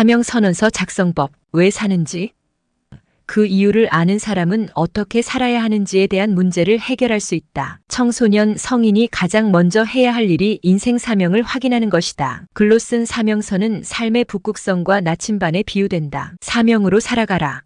사명선언서 작성법, 왜 사는지, 그 이유를 아는 사람은 어떻게 살아야 하는지에 대한 문제를 해결할 수 있다. 청소년, 성인이 가장 먼저 해야 할 일이 인생 사명을 확인하는 것이다. 글로 쓴 사명서는 삶의 북극성과 나침반에 비유된다. 사명으로 살아가라.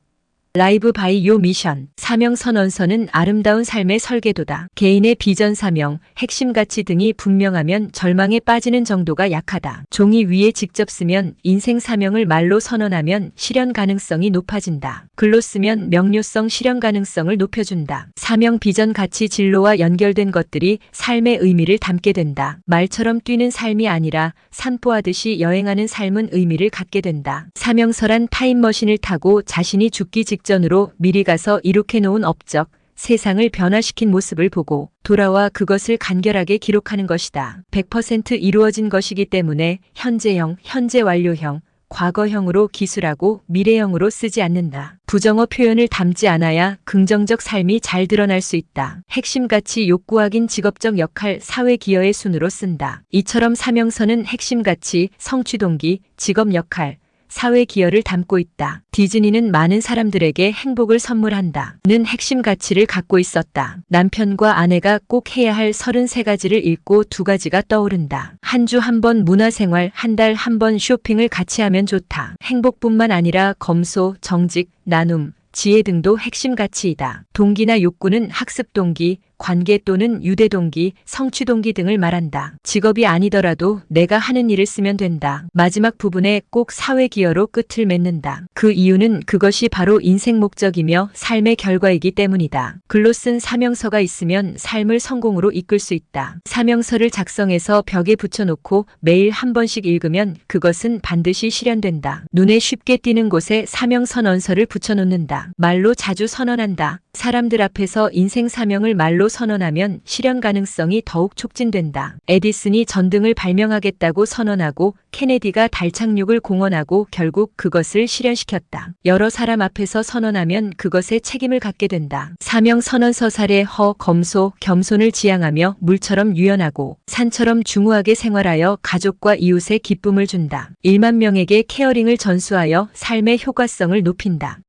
라이브 바이 요 미션. 사명 선언서는 아름다운 삶의 설계도다. 개인의 비전 사명, 핵심 가치 등이 분명하면 절망에 빠지는 정도가 약하다. 종이 위에 직접 쓰면 인생 사명을 말로 선언하면 실현 가능성이 높아진다. 글로 쓰면 명료성 실현 가능성을 높여준다. 사명 비전 가치 진로와 연결된 것들이 삶의 의미를 담게 된다. 말처럼 뛰는 삶이 아니라 산보하듯이 여행하는 삶은 의미를 갖게 된다. 사명서란 타임머신을 타고 자신이 죽기 직전 으로 미리 가서 이룩해 놓은 업적, 세상을 변화시킨 모습을 보고 돌아와 그것을 간결하게 기록하는 것이다. 100% 이루어진 것이기 때문에 현재형, 현재 완료형, 과거형으로 기술하고 미래형으로 쓰지 않는다. 부정어 표현을 담지 않아야 긍정적 삶이 잘 드러날 수 있다. 핵심 가치 욕구확인 직업적 역할 사회 기여의 순으로 쓴다. 이처럼 사명서는 핵심 가치, 성취 동기, 직업 역할, 사회 기여를 담고 있다. 디즈니는 많은 사람들에게 행복을 선물한다. 는 핵심 가치를 갖고 있었다. 남편과 아내가 꼭 해야 할 33가지를 읽고 두 가지가 떠오른다. 한 주 한 번 문화생활, 한 달 한 번 쇼핑을 같이 하면 좋다. 행복뿐만 아니라 검소, 정직, 나눔, 지혜 등도 핵심 가치이다. 동기나 욕구는 학습 동기, 관계 또는 유대 동기, 성취 동기 등을 말한다. 직업이 아니더라도 내가 하는 일을 쓰면 된다. 마지막 부분에 꼭 사회 기여로 끝을 맺는다. 그 이유는 그것이 바로 인생 목적이며 삶의 결과이기 때문이다. 글로 쓴 사명서가 있으면 삶을 성공으로 이끌 수 있다. 사명서를 작성해서 벽에 붙여놓고 매일 한 번씩 읽으면 그것은 반드시 실현된다. 눈에 쉽게 띄는 곳에 사명 선언서를 붙여놓는다. 말로 자주 선언한다. 사람들 앞에서 인생 사명을 말로 선언하면 실현 가능성이 더욱 촉진된다. 에디슨이 전등을 발명하겠다고 선언하고 케네디가 달 착륙을 공언하고 결국 그것을 실현시켰다. 여러 사람 앞에서 선언하면 그것에 책임을 갖게 된다. 사명 선언서 사례 허, 검소, 겸손을 지향하며 물처럼 유연하고 산처럼 중후하게 생활하여 가족과 이웃에 기쁨을 준다. 1만 명에게 케어링을 전수하여 삶의 효과성을 높인다.